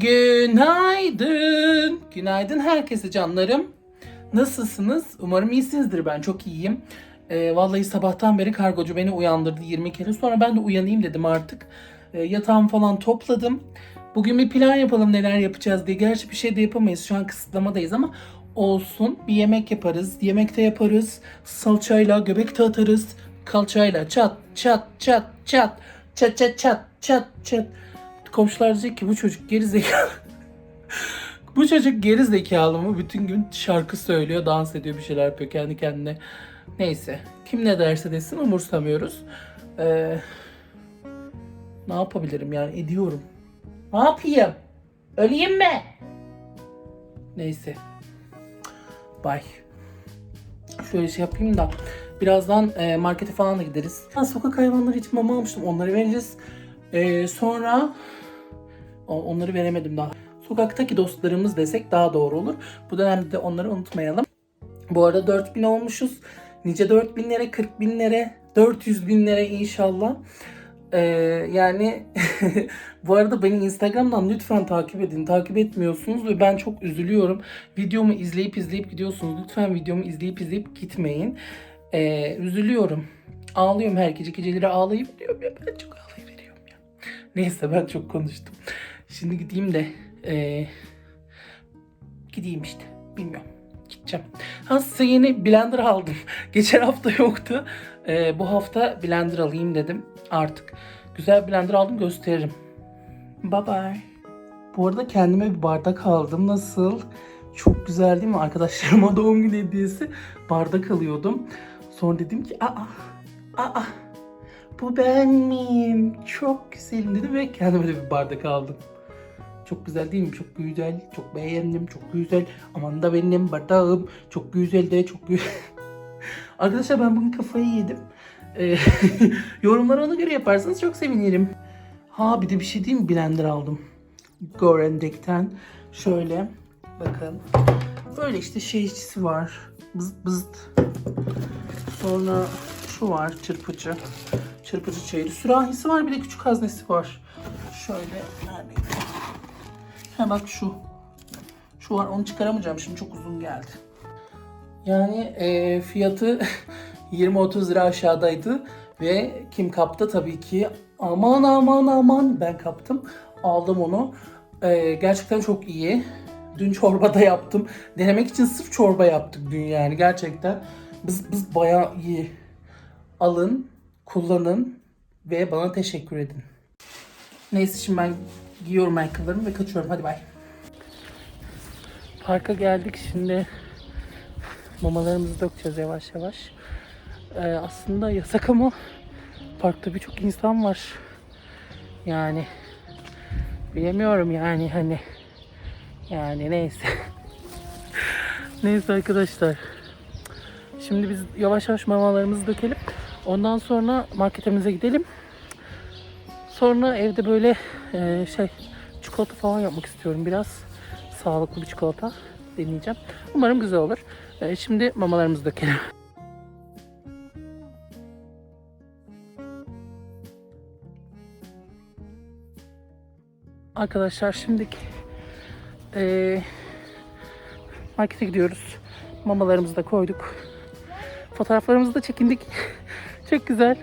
Günaydın. Günaydın herkese canlarım. Nasılsınız? Umarım iyisinizdir. Ben çok iyiyim. E, vallahi sabahtan beri kargocu beni uyandırdı 20 kere. Sonra ben de uyanayım dedim artık. E, yatağımı falan topladım. Bugün bir plan yapalım neler yapacağız diye. Gerçi bir şey de yapamayız. Şu an kısıtlamadayız ama olsun. Bir yemek yaparız. Yemekte yaparız. Salçayla göbekte atarız. Kalçayla çat çat çat çat. Çat çat çat çat çat. çat. Komşular diyecek ki bu çocuk geri zekalı. bu çocuk geri zekalı mı? Bütün gün şarkı söylüyor, dans ediyor, bir şeyler yapıyor kendi kendine. Neyse. Kim ne derse desin umursamıyoruz. Ee, ne yapabilirim yani ediyorum. Ne yapayım? Öleyim mi? Neyse. Bye. Şöyle şey yapayım da birazdan e, markete falan da gideriz. Ha, sokak hayvanları için mama almıştım. Onları vereceğiz. E, sonra onları veremedim daha. Sokaktaki dostlarımız desek daha doğru olur. Bu dönemde de onları unutmayalım. Bu arada 4000 olmuşuz. Nice 4000'lere, 40 binlere, 400 binlere inşallah. Ee, yani bu arada beni Instagram'dan lütfen takip edin. Takip etmiyorsunuz ve ben çok üzülüyorum. Videomu izleyip izleyip gidiyorsunuz. Lütfen videomu izleyip izleyip gitmeyin. Ee, üzülüyorum. Ağlıyorum her gece. Geceleri ağlayıp diyorum ya ben çok ağlayıveriyorum ya. Neyse ben çok konuştum. Şimdi gideyim de ee, gideyim işte. Bilmiyorum. Gideceğim. Ha size yeni blender aldım. Geçen hafta yoktu. Ee, bu hafta blender alayım dedim. Artık güzel blender aldım gösteririm. Bye bye. Bu arada kendime bir bardak aldım. Nasıl? Çok güzel değil mi? Arkadaşlarıma doğum günü hediyesi bardak alıyordum. Sonra dedim ki aa aa bu ben miyim? Çok güzelim dedim ve kendime de bir bardak aldım. Çok güzel değil mi? Çok güzel. Çok beğendim. Çok güzel. Aman da benim bardağım. Çok güzel de çok güzel. Arkadaşlar ben bugün kafayı yedim. Ee, yorumları ona göre yaparsanız çok sevinirim. Ha bir de bir şey diyeyim mi? Blender aldım. Gorendek'ten. Şöyle. Bakın. Böyle işte şeycisi var. Bızıt bızıt. Sonra şu var çırpıcı. Çırpıcı çayırı. Sürahisi var bir de küçük haznesi var. Şöyle neredeydi? Ha bak şu. Şu var onu çıkaramayacağım şimdi çok uzun geldi. Yani e, fiyatı 20-30 lira aşağıdaydı ve kim kaptı tabii ki aman aman aman ben kaptım aldım onu. E, gerçekten çok iyi. Dün çorba da yaptım. Denemek için sırf çorba yaptık dün yani gerçekten. Biz, biz bayağı iyi. Alın, kullanın ve bana teşekkür edin. Neyse şimdi ben giyiyorum ayakkabılarımı ve kaçıyorum. Hadi bay. Parka geldik şimdi. Mamalarımızı dökeceğiz yavaş yavaş. Ee, aslında yasak ama parkta birçok insan var. Yani bilemiyorum yani hani yani neyse. neyse arkadaşlar. Şimdi biz yavaş yavaş mamalarımızı dökelim. Ondan sonra marketimize gidelim. Sonra evde böyle e, şey çikolata falan yapmak istiyorum biraz. Sağlıklı bir çikolata deneyeceğim. Umarım güzel olur. E, şimdi mamalarımızı dökelim. Arkadaşlar şimdi e, markete gidiyoruz. Mamalarımızı da koyduk. Fotoğraflarımızı da çekindik. Çok güzel.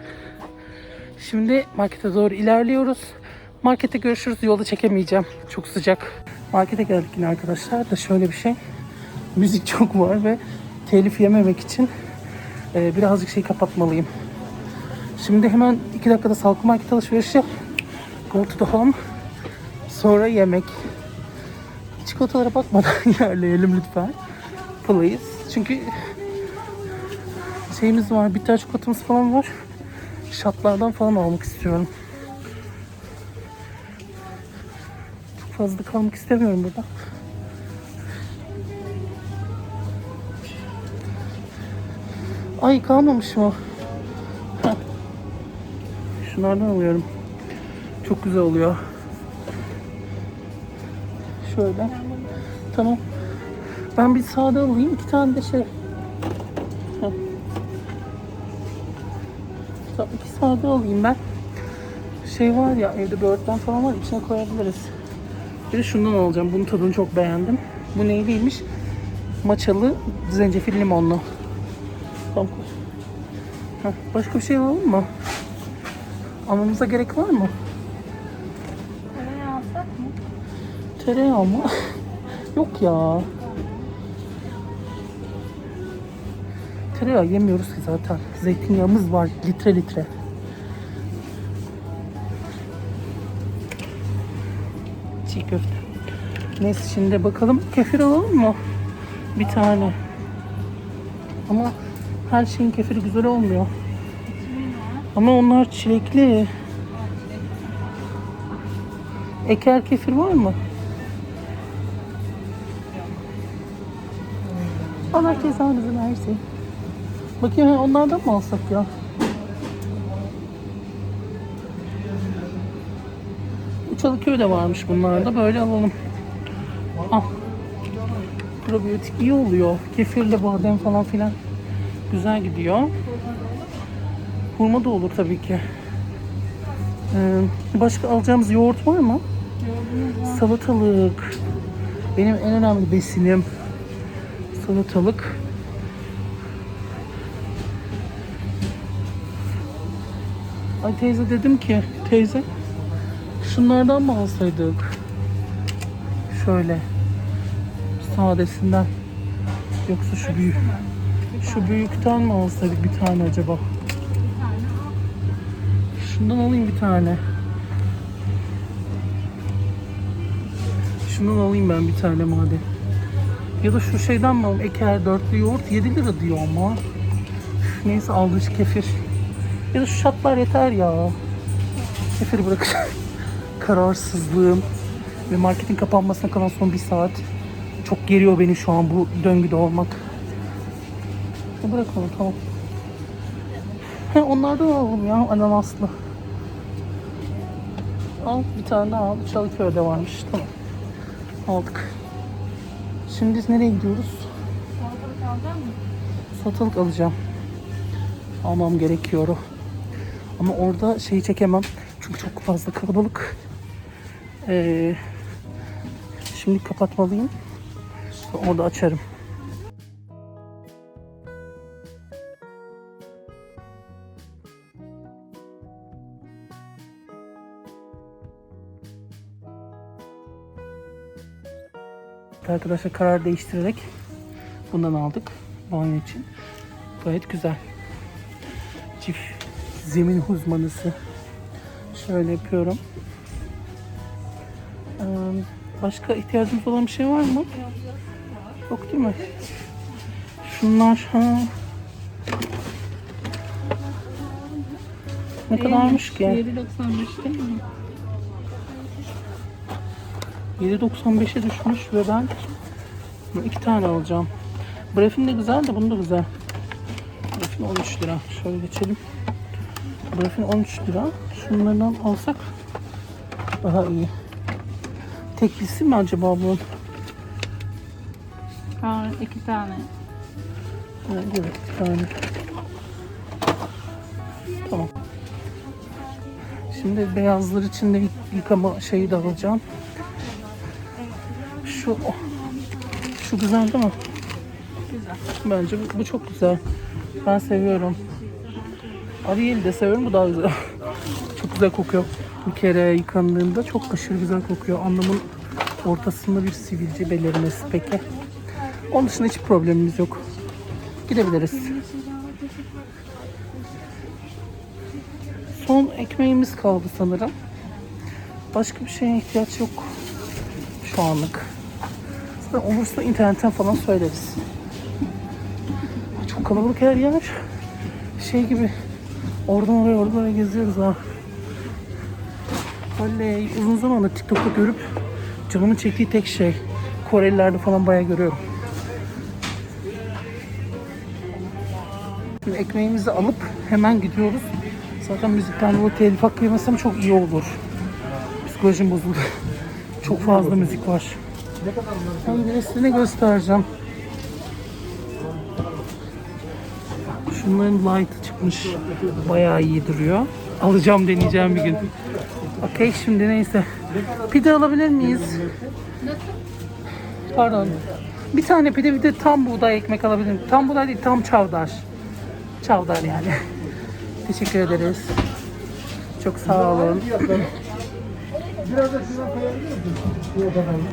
Şimdi markete doğru ilerliyoruz. Markete görüşürüz. Yolda çekemeyeceğim. Çok sıcak. Markete geldik yine arkadaşlar da şöyle bir şey. Müzik çok var ve telif yememek için e, birazcık şey kapatmalıyım. Şimdi hemen iki dakikada sağlıklı market alışverişi. Go to the home. Sonra yemek. Çikolatalara bakmadan ilerleyelim lütfen. Please. Çünkü şeyimiz var. Bitter çikolatamız falan var. Şatlardan falan almak istiyorum. Çok fazla kalmak istemiyorum burada. Ay kalmamış mı? Heh. Şunlardan alıyorum. Çok güzel oluyor. Şöyle. Tamam. Ben bir sade alayım. iki tane de şey. Heh. Sade alayım ben. Şey var ya evde böğürtlen falan var içine koyabiliriz. Bir de şundan alacağım. Bunun tadını çok beğendim. Bu neyliymiş? Maçalı, zencefil limonlu. Tamam. Heh, başka bir şey alalım mı? Almamıza gerek var mı? Tereyağı alsak mı? Tereyağı mı? Yok ya. Tereyağı yemiyoruz ki zaten. Zeytinyağımız var litre litre. Çiğ köfte. Neyse şimdi bakalım kefir alalım mı? Bir tane. Ama her şeyin kefiri güzel olmuyor. Ama onlar çilekli. Eker kefir var mı? Allah cezanızı versin. Bakayım onlardan mı alsak ya? Uçalıköy de varmış bunlarda. Böyle alalım. Al. Probiyotik iyi oluyor. Kefirle badem falan filan. Güzel gidiyor. Hurma da olur tabii ki. Ee, başka alacağımız yoğurt var mı? Salatalık. Benim en önemli besinim. Salatalık. Ay teyze dedim ki teyze şunlardan mı alsaydık? Şöyle sadesinden yoksa şu büyük şu büyükten mi alsaydık bir tane acaba? Şundan alayım bir tane. Şundan alayım ben bir tane madem. Ya da şu şeyden mi alayım? Eker dörtlü yoğurt 7 lira diyor ama. Neyse aldım şu kefir. Ya da şu şatlar yeter ya. Kefir bırakacağım. Kararsızlığım ve marketin kapanmasına kalan son bir saat. Çok geriyor beni şu an bu döngüde olmak. Ya bırakalım tamam. He onlardan alalım ya ananaslı. Al bir tane daha al. Çalıköy'de varmış. Tamam. Aldık. Şimdi biz nereye gidiyoruz? Salatalık alacak mısın? Satılık alacağım. Almam gerekiyor. Ama orada şeyi çekemem. Çünkü çok fazla kalabalık. Ee, şimdi kapatmalıyım. Orada açarım. Arkadaşlar karar değiştirerek bundan aldık banyo için. Gayet güzel. Çift zemin uzmanısı. Şöyle yapıyorum. Ee, başka ihtiyacımız olan bir şey var mı? Yok değil mi? Şunlar ha. Ne kadarmış ki? 7.95 değil mi? 7.95'e düşmüş ve ben iki tane alacağım. Brefin de güzel de bunu da güzel. Brefin 13 lira. Şöyle geçelim. Brefin 13 lira. Şunlardan alsak daha iyi. Teklisi mi acaba bunun? Ha, iki tane. Evet bir tane. Tamam. Şimdi beyazlar için de yıkama şeyi de alacağım. Şu şu güzel değil mi? Güzel. Bence bu, bu çok güzel. Ben seviyorum. Ariel'i de seviyorum. Bu daha güzel. çok güzel kokuyor. Bir kere yıkandığında çok aşırı güzel kokuyor. Anlamın ortasında bir sivilce belirmesi peki. Onun dışında hiç problemimiz yok. Gidebiliriz. Son ekmeğimiz kaldı sanırım. Başka bir şeye ihtiyaç yok şu anlık. Zaten olursa internetten falan söyleriz. Çok kalabalık her yer. Şey gibi oradan oraya oradan oraya geziyoruz ha. Oley uzun zamandır TikTok'ta görüp canımın çektiği tek şey. Korelilerde falan bayağı görüyorum. Şimdi ekmeğimizi alıp hemen gidiyoruz. Zaten müzikten dolayı telif hakkı yemesem çok iyi olur. Psikolojim bozuldu. Çok fazla müzik var. Ben birisini göstereceğim. Şunların light'ı çıkmış. Bayağı iyi duruyor. Alacağım deneyeceğim bir gün. Okey şimdi neyse. Pide alabilir miyiz? Pardon. Bir tane pide bir de tam buğday ekmek alabilir miyim? Tam buğday değil tam çavdar. Çavdar yani. Teşekkür ederiz. Çok sağ olun. Biraz da şuna koyabilir misin? Şuraya bakalım.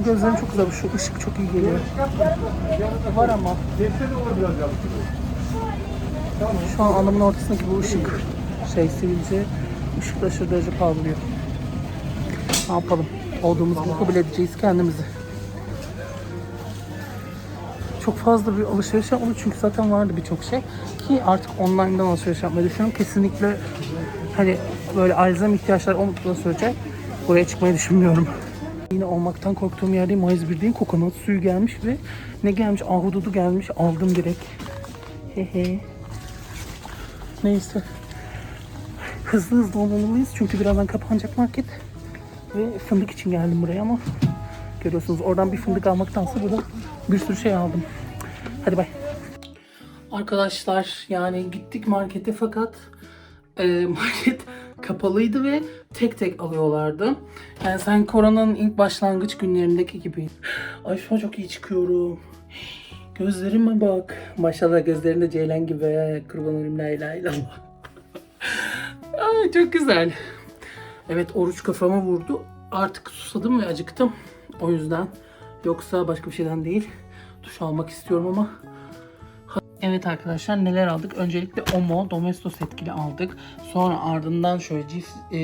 İşler. Gözlerim çok güzel. Şu ışık çok iyi geliyor. Var ama. Şu an anlamın ortasındaki bu ışık şey sivilce ışıkla aşırı derece parlıyor. Ne yapalım? Olduğumuz gibi kabul edeceğiz kendimizi. Çok fazla bir alışveriş yapmadım çünkü zaten vardı birçok şey. Ki artık online'dan alışveriş yapmayı düşünüyorum. Kesinlikle hani böyle elzem ihtiyaçlar olmadığı sürece buraya çıkmayı düşünmüyorum. Olmaktan korktuğum yerde Mayıs Birliğin kokonat suyu gelmiş ve ne gelmiş? Ahududu gelmiş. Aldım direkt. Hehe. Neyse. Hızlı hızlı olmalıyız çünkü birazdan kapanacak market. Ve fındık için geldim buraya ama görüyorsunuz oradan bir fındık almaktansa burada bir sürü şey aldım. Hadi bay. Arkadaşlar yani gittik markete fakat e, market kapalıydı ve tek tek alıyorlardı. Yani sen koronanın ilk başlangıç günlerindeki gibi. Ay şu çok iyi çıkıyorum. Gözlerime bak. Maşallah gözlerinde ceylan gibi. Kurban olayım la ilahe illallah. Ay çok güzel. Evet oruç kafama vurdu. Artık susadım ve acıktım. O yüzden. Yoksa başka bir şeyden değil. Duş almak istiyorum ama Evet arkadaşlar neler aldık? Öncelikle Omo Domestos etkili aldık. Sonra ardından şöyle cif, e,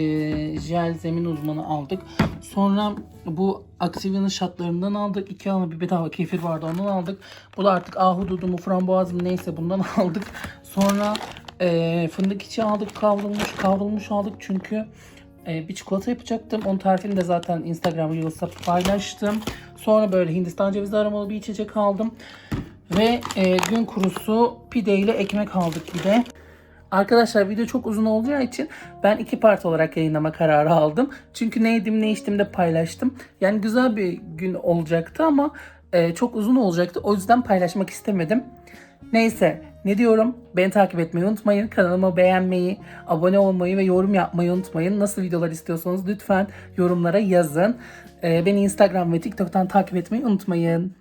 jel zemin uzmanı aldık. Sonra bu Activia'nın şatlarından aldık. İki alma bir bedava kefir vardı ondan aldık. Bu da artık ahududu mu frambuaz mı neyse bundan aldık. Sonra e, fındık içi aldık kavrulmuş kavrulmuş aldık çünkü e, bir çikolata yapacaktım. Onun tarifini de zaten Instagram Reels'ta paylaştım. Sonra böyle Hindistan cevizi aromalı bir içecek aldım. Ve e, gün kurusu pide ile ekmek aldık bir de. Arkadaşlar video çok uzun olacağı için ben iki part olarak yayınlama kararı aldım. Çünkü ne yedim ne içtim de paylaştım. Yani güzel bir gün olacaktı ama e, çok uzun olacaktı. O yüzden paylaşmak istemedim. Neyse ne diyorum? Beni takip etmeyi unutmayın. Kanalıma beğenmeyi, abone olmayı ve yorum yapmayı unutmayın. Nasıl videolar istiyorsanız lütfen yorumlara yazın. E, beni Instagram ve TikTok'tan takip etmeyi unutmayın.